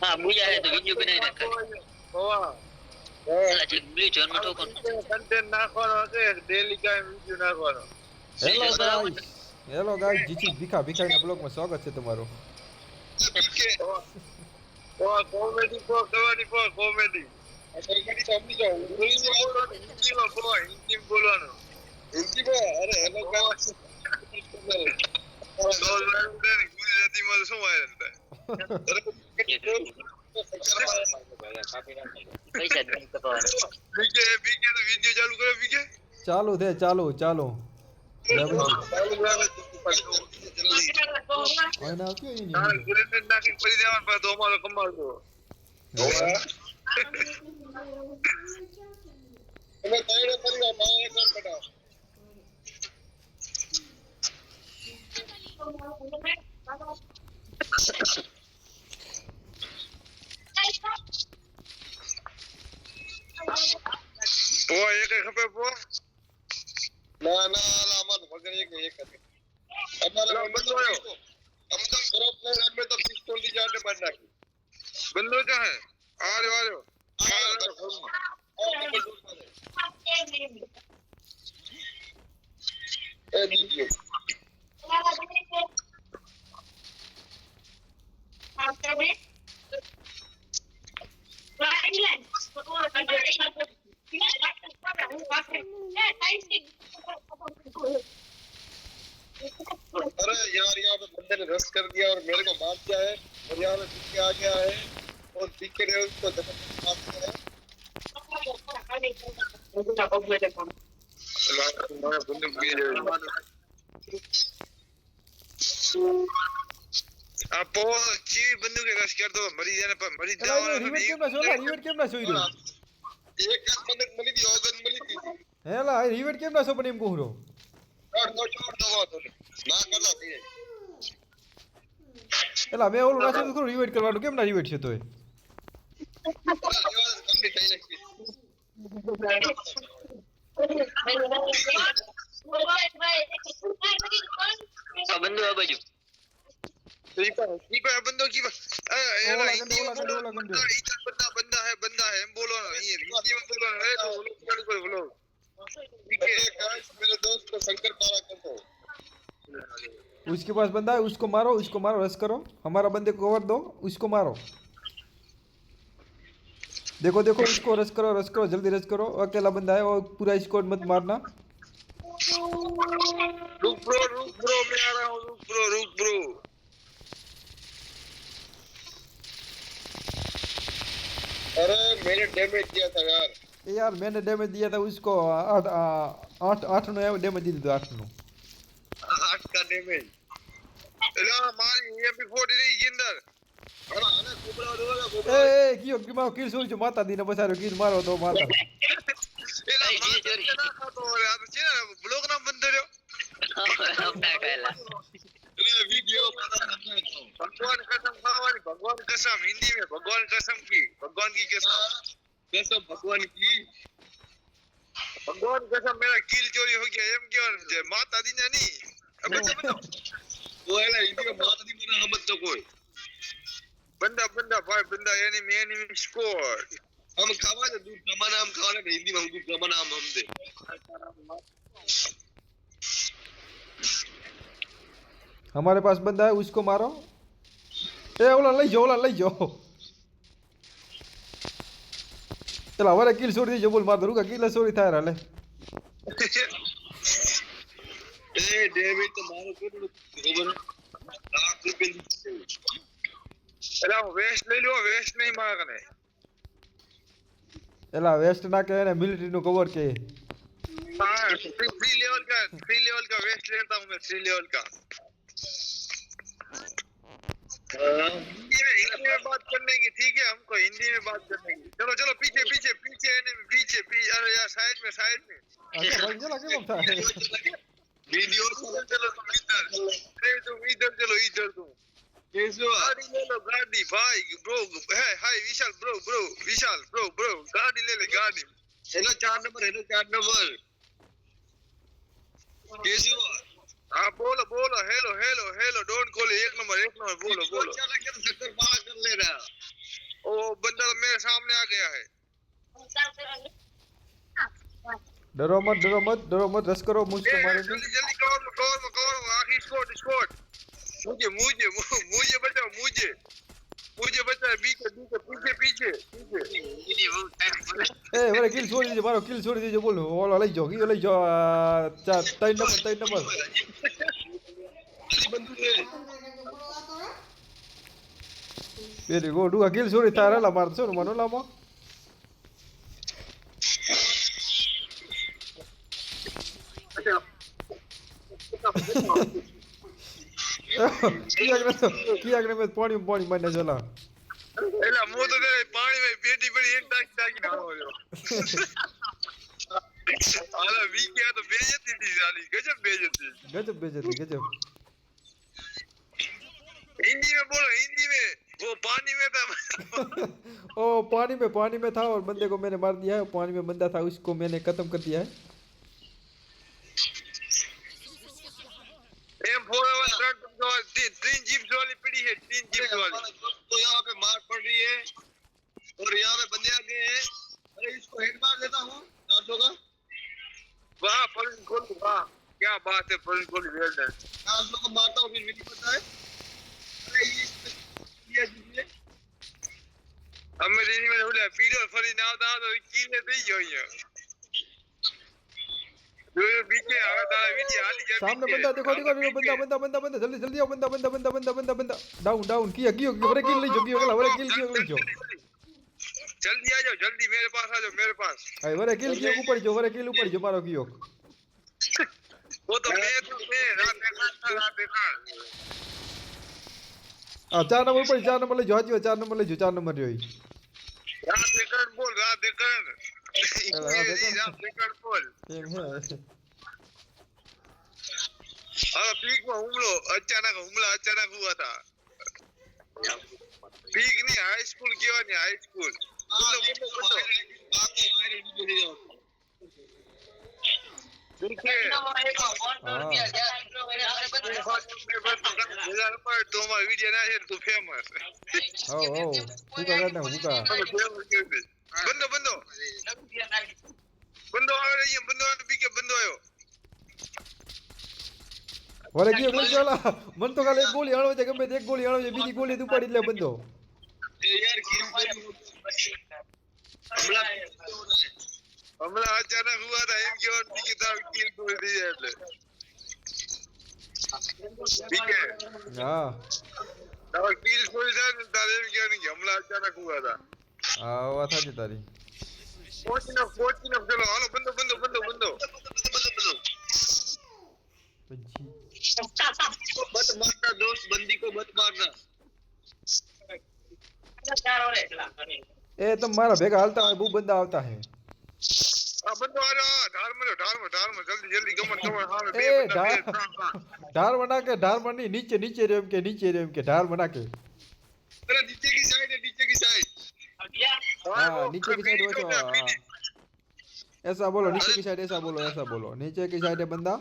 હા બુજા સ્વાગત છે તમારું કોમેડી પો કરવાની પો કોમેડી કોમેડી બોલવાનું હિન્દી માં હિન્દી બોલવાનું હિન્દી અરે હેલો ચાલુ કરો બીકે ચાલુ છે ચાલુ ચાલુ રવિજી कर दिया और मेरे को मार दिया है और यहाँ पे पीछे आ गया है और पीछे ने उसको जबरदस्ती मार दिया है મારા બંદૂક પી જાય. આ પો ચીવી બંદૂકે રસ કરતો મરી જાય ને પણ મરી એલા, એ જવાનો રિવેટ કેમ ના સોલા રિવેટ કેમ ના સોઈ રહ્યો एक गन बंदूक मिली थी और गन मिली थी હેલા આ રિવેટ કેમ ના સો પણ એમ કહું રહ્યો छोड़ दो छोड़ दो वो तो ना करना चाहिए એલા મેં ઓલું નાખ્યું તો ખરું રિવેટ કરવાનું કેમ ના રિવેટ છે તોય अरे लेवा कंप्लीट થઈ જશે આ બંદો આ બાજુ कीपर कीपर बंदो कीपर ए ओला यार गंदे, हिंदी ओला में गंदे, बोलो ओला गंदे। इधर बंदा बंदा है बंदा है हम बोलो ना ये हिंदी में बोलो ना ए तो बोलो चालू करो बोलो ठीक है अरे गाइस मेरे दोस्त को शंकर पारा कर दो उसके पास बंदा है उसको मारो उसको मारो रस करो। हमारा बंदे को कवर दो उसको मारो। देखो देखो उसको रस करो रस करो जल्दी रस करो। अकेला बंदा है और पूरा स्क्वाड मत मारना। रुक ब्रो रुक ब्रो मैं आ रहा हूँ रुक ब्रो रुक ब्रो अरे मैंने डैमेज दिया था यार। यार मैंने डैमेज दिया था उसको आठ आठ आठ नौ डैमेज दे दो आठ नो। आठ का डैमेज એલા મારી ઈએમપી ફોડી રહી ગિંદર એ ભગવાન કસમ ભગવાન કસમ હિન્દી ભગવાન કસમ કી ભગવાન કી કસમ ભગવાન કી ભગવાન કસમ મેરા કિલ ચોરી હો ગયા એમ કેવાનું છે માતા દીને નહીં गया एम क्यों जे माता दी ने नहीं अबे तो बंदा वो है ना हिंदी में बात नहीं बना समझ तो कोई बंदा बंदा भाई बंदा एनिमी एनिमी स्कोर हम खावा जो दूध कमाना हम खावा ना हिंदी में हम दूध कमाना हम हम दे हमारे पास बंदा है उसको मारो ए ओला લઈ જાઓ ઓલા લઈ જાઓ ચલો હવે કિલ છોડી દેજો બોલ માર દરું કિલ છોડી થાય હાલે ए डेविड तो मारो કેટલું ખબર લાખ રૂપિયા अरे वो वेस्ट ले लो वेस्ट नहीं मारा कने એલા વેસ્ટ ના કે એને મિલિટરી નું કવર કે हाँ थ्री लेवल का थ्री लेवल का वेस्ट लेता हूँ मैं थ्री लेवल का हिंदी में हिंदी में बात करने की ठीक है हमको हिंदी में बात करने की चलो चलो पीछे पीछे पीछे enemy, पीछे पीछे अरे यार साइड में साइड में वीडियो चलो तुम इधर तुम इधर चलो इधर तुम गाड़ी ले लो गाड़ी भाई ब्रो है hi Vishal bro bro Vishal bro bro गाड़ी ले ले गाड़ी है ना चार नंबर है ना चार नंबर कैसे हो हाँ बोलो बोलो hello hello hello don't call एक नंबर एक नंबर बोलो बोलो चक्कर पार कर ले रहा ओ बंदा मेरे सामने आ गया है ડરો મત ડરો મત ડરો મત રસ કરો મૂજ મારે જલ્દી જલ્દી કવર કવર કવર આખી સ્કોટ સ્કોટ. મુજે મૂજે મૂજે બચાવ મૂજે. મૂજે બચાવ બીકે બીકે પીછે પીછે પીછે. એ મારે કિલ છોડી દીજો મારો કિલ છોડી દીજો બોલ ઓલો લઈ જાઓ કિલ લઈ જાઓ ચાર ત્રણ નંબર ત્રણ નંબર વેરી ગુડ આ કિલ છોડી તારેલા મારશો મનો મનોલામાં? લામો કિયા કિયા મેં પાણી પાણી મારને ચલા એલા મો તો તે પાણી में પેટી પડી એક ટાકી ટાકી નાખો છો આલા વીકે આ તો બેજતી હતી સાલી ગજબ બેજતી ગજબ બેજતી ગજબ हिंदी में बोलो हिंदी में वो पानी में था ओ पानी में पानी में था और बंदे को मैंने मार दिया है पानी में बंदा था उसको मैंने खत्म कर दिया है तीन वाली। तो यहाँ पे मार पड़ रही है और यहाँ पे बंदे आ गए हैं। अरे इसको हेड मार देता हूँ। चार वाह फरीन वाह क्या बात है फरीन वेल डन चार को मारता हूँ फिर भी नहीं पता है। अरे ये अब मैं देनी मैंने बोला पीरो फरीन ना दाओ तो कीले तो ही सामने બીજે. बंदा देखो देखो देखो बंदा बंदा बंदा बंदा जल्दी जल्दी आओ बंदा बंदा बंदा बंदा बंदा बंदा डाउन डाउन किया कियो वरे किल ले जो कियो गला वरे किल कियो ले जो जल्दी आ जाओ जल्दी मेरे पास आ जाओ मेरे पास आई वरे किल कियो ऊपर जो वरे किल ऊपर जो मारो कियो वो तो मैं तो मैं रात देखा था रात देखा आ चार नंबर ऊपर चार नंबर ले जो हाजी चार नंबर ले जो चार नंबर जो ही रात देखा बोल रात देखा İngiliz up Liverpool. हाँ पीक में हमलो अचानक हमला अचानक हुआ था। पीक नहीं हाई स्कूल क्यों नहीं हाई स्कूल वीडियो ना है। तू फ़ेमस हाँ। ओ ओ तू का करना हूँ का બંદો બંદો. બંદો આવે અહીંયા બંદો બીકે બંદો આવ્યો. વરે ગયો મન ચાલા. મન તો કાલે એક ગોળી આણો છે ગમે એક ગોળી હળવે છે બીજી ગોળી ઉપાડી લે બંદો. યાર હમણાં અચાનક હુઆ હતા એમ કેવાનું બીજી તાર કિલ ગોળ થઈ એટલે. બીકે હા. તારો કિલ ગોળ થાય તારે એમ કહેવાનું કે હમણાં અચાનક હુઆ તા हुआ था चितारी बंदो बंदो बंदो बंदो मत मारना दोस्त बंदी को मत मारना ए तो मारा भेगा हलता है वो बंदा आता है बंदो आ रहा ढार मरो ढार मरो ढार मरो जल्दी जल्दी गमन गमन हाँ बे बंदा ढार बना के ढार नीचे नीचे रेम के नीचे रेम के बना के नीचे नीचे की साइड बीड़ी वो को ना, बीड़ी। हाँ। ऐसा बोलो नीचे की साइड ऐसा बोलो ऐसा बोलो नीचे की साइड है बंदा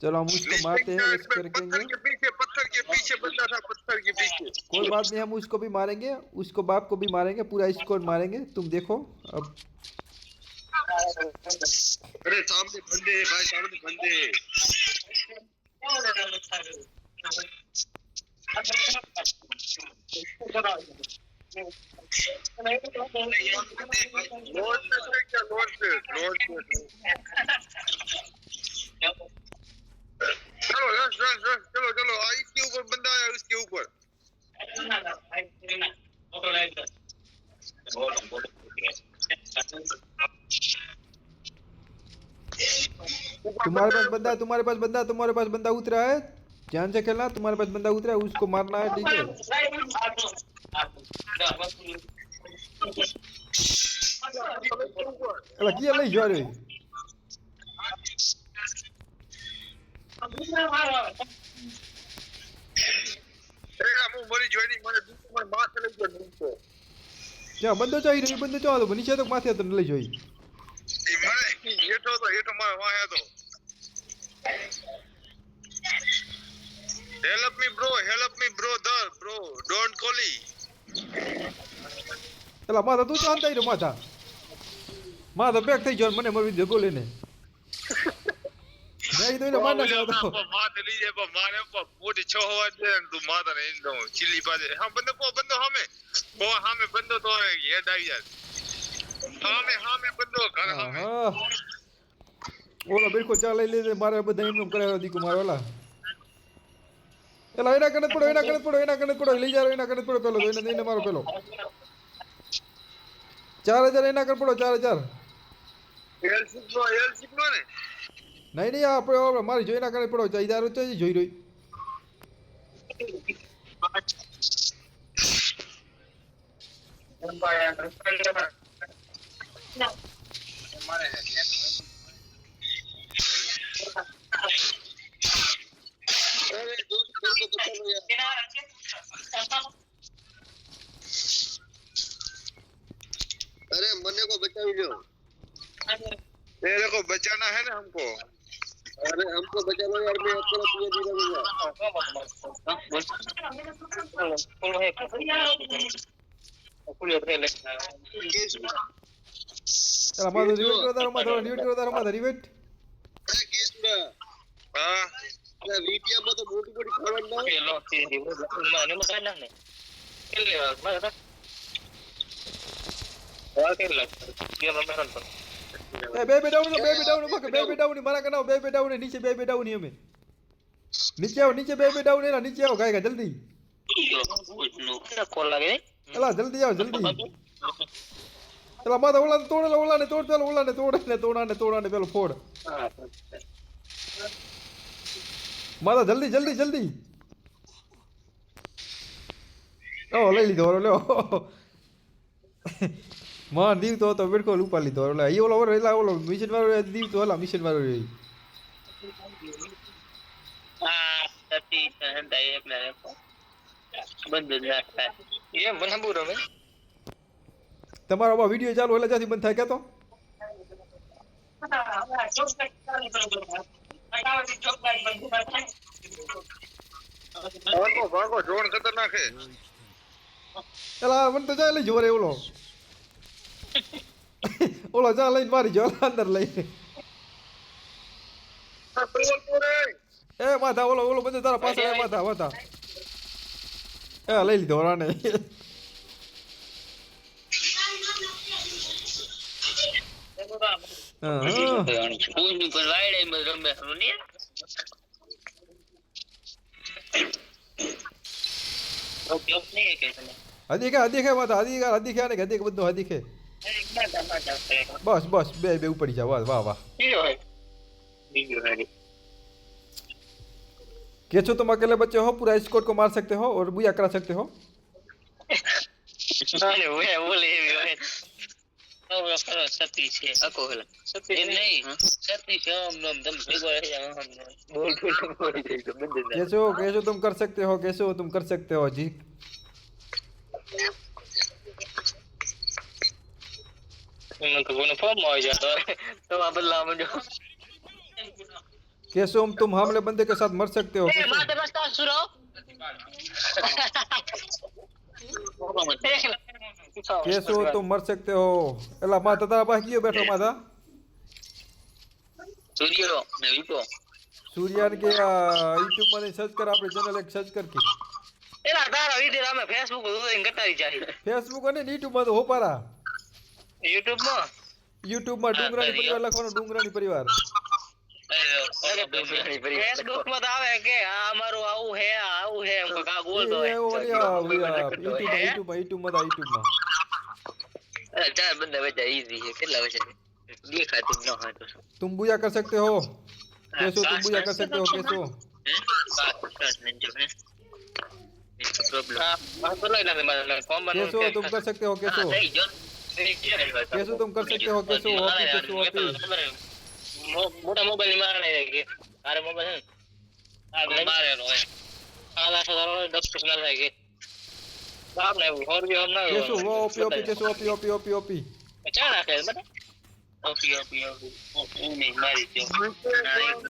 चलो हम उसको मारते हैं उसको पत्थर रखेंगे के पीछे पत्थर के पीछे बंदा था पत्थर के कोई बात नहीं हम उसको भी मारेंगे उसको बाप को भी मारेंगे पूरा स्कोर मारेंगे तुम देखो अब अरे सामने बंदे भाई सामने बंदे हैं। चलो रश रश रश चलो चलो ऊपर बंदा आया उसके ऊपर तुम्हारे पास बंदा, तुम्हारे पास बंदा, तुम्हारे पास बंदा उतरा है? ध्यान से खेलना, तुम्हारे पास बंदा उतरा है, उसको मारना है, ठीक है? Ela aqui é lei, olha ત્યાં બંદો ચાહી રહી બંદો ચાલો નીચે તો માથે તને લઈ જોઈ હેઠો તો હેઠો મારે વાહે તો help me bro help me bro the bro don't કોલી પેલા માથા તું શાંત થઈ રહ્યો માથા માથા પેક થઈ ગયો મને મરવી દે ગોલીને. જઈ દઈને માથે લઈ જાય મારે મોટી છ હોવા દે તું માથા ને ઇન્દો પાજે હા બંદો કો બંદો હામે. કો હામે બંદો તો હેડ આવી જાય. હામે હામે બંદો ઘર હામે. ઓલો બિલકુલ ચાલે લઈ મારે બધા એમ કરે દીકુ મારે ઓલા. એલા એના કને પડો એના કને પડો એના કને પડો લઈ જાઓ એના કને પડો પેલો એને એને મારો પેલો ચાર હજાર એના કને પડો ચાર હજાર એલ સિગ્નો એલ સિગ્નો ને નહીં નહીં આપણે આપણે મારી જોઈ ના કરે પડો હજાર તો જોઈ રહી अरे बचाना है ना हमको अरे हमको बचा लो यार मैं अकेला तुझे नहीं रहूंगा केस में એલા માથું રિવેટ કરો તારો માથા રિવેટ કરો તારો માથા રિવેટ अरे केस में हाँ अरे વીટીઆમાં તો મોટી મોટી ખાવાનું ના હોય. એ બે બે ડાઉન બે બે ડાઉન ફક બે બે ડાઉન મારા કનાવ બે બે ડાઉન નીચે બે બે ડાઉન અમે. નીચે આવો, નીચે બે બે ડાઉન એલા નીચે આવો ગાય જલ્દી. એલા, જલ્દી આવો, જલ્દી. એલા માથા ઓલા તોડ ઓલા ને તોડ, પેલો ઓલા ને તોડ ને તોડા ને તોડા ને પેલો ફોડ. માથા જલ્દી જલ્દી જલ્દી. ઓ લઈ લીધો માં દીવતો તો બિલકુલ ઉપર લીધો એટલે એ ઓલો એટલે ઓલો મિશન વાળો દીવતો ઓલા મિશન વાળો રહી તમારો આ વિડિયો ચાલુ એટલે જ્યાંથી બંધ થાય કે તો ભાગો જોણ ખતરનાક છે એલા મને તો જાય એટલે જોરે એવલો ઓલો ઓલો જા લઈને મારી જો અંદર લઈને એ માથા ઓલો ઓલો બધે તારા પાછળ એ માથા માથા એ લઈ લીધો રાને હા હદી કે હદી કે માથા હદી કે હદી કે ને હદી કે બધું હદી કે બસ બસ બે બે ઉપડી જા વાહ વાહ વાહ केचो तुम अकेले बच्चे हो पूरा स्कोर को मार सकते हो और बुया करा सकते हो कैसे हो कैसे तुम कर सकते हो कैसे हो तुम कर सकते हो जी कैसे तुम हमले बंदे के साथ मर सकते हो। कैसे हो? तुम मर सकते हो। अल्लाह माता तारा पास क्यों बैठो माता। सूर्य वीपो के यूट्यूब में सर्च कर आपने चैनल एक सर्च करके एला दारा वीडियो में फेसबुक पर तो इंगटारी चाहिए फेसबुक ने यूट्यूब में तो हो पा रहा યુટ્યુબ માં યુટ્યુબ માં ડુંગરાણી પરિવાર લખવાનો ડુંગરાણી પરિવાર ફેસબુક માં તો આવે કે આ અમારું આવું હે આ આવું હે એમ કાક બોલતો એ ઓલી આ યુટ્યુબ માં યુટ્યુબ માં યુટ્યુબ માં યુટ્યુબ માં હોય ચાર બંદા વેચા ઈઝી છે કેટલા વેચા દેખાતું ન હોય તો तुम बुया कर सकते हो कैसे हो तुम बुया कर सकते हो कैसे हो હે પાસ ને જો હે પ્રોબ્લેમ कैसे हो तुम कर सकते हो कैसे हो कैसे तुम कर सकते हो कैसे हो कैसे हो होती मोटा मोबाइल मारा नहीं रहेगी अरे मोबाइल है आप नहीं मारे रो आधा से और दस कुछ ना कि साहब ने और भी हम ना कैसे वो ओपी ओपी कैसे ओपी ओपी ओपी ओपी अच्छा ना खेल बता ओपी ओपी ओपी नहीं मारी क्यों